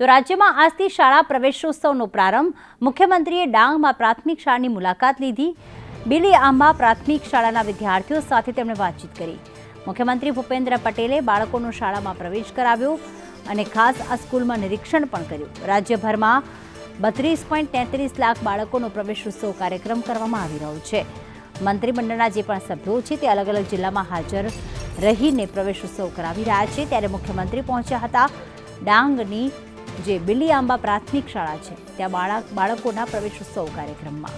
તો રાજ્યમાં આજથી શાળા પ્રવેશોત્સવનો પ્રારંભ. મુખ્યમંત્રીએ ડાંગમાં પ્રાથમિક શાળાની મુલાકાત લીધી. બિલી આંબા પ્રાથમિક શાળાના વિદ્યાર્થીઓ સાથે તેમણે વાતચીત કરી. મુખ્યમંત્રી ભૂપેન્દ્ર પટેલે બાળકોનો શાળામાં પ્રવેશ કરાવ્યો અને ખાસ આ સ્કૂલમાં નિરીક્ષણ પણ કર્યું. રાજ્યભરમાં બત્રીસ પોઈન્ટ તેત્રીસ લાખ બાળકોનો પ્રવેશોત્સવ કાર્યક્રમ કરવામાં આવી રહ્યો છે. મંત્રીમંડળના જે પણ સભ્યો છે તે અલગ અલગ જિલ્લામાં હાજર રહીને પ્રવેશોત્સવ કરાવી રહ્યા છે. ત્યારે મુખ્યમંત્રી પહોંચ્યા હતા ડાંગની જે બિલી આંબા પ્રાથમિક શાળા છે ત્યાં બાળક બાળકોના પ્રવેશોત્સવ કાર્યક્રમમાં.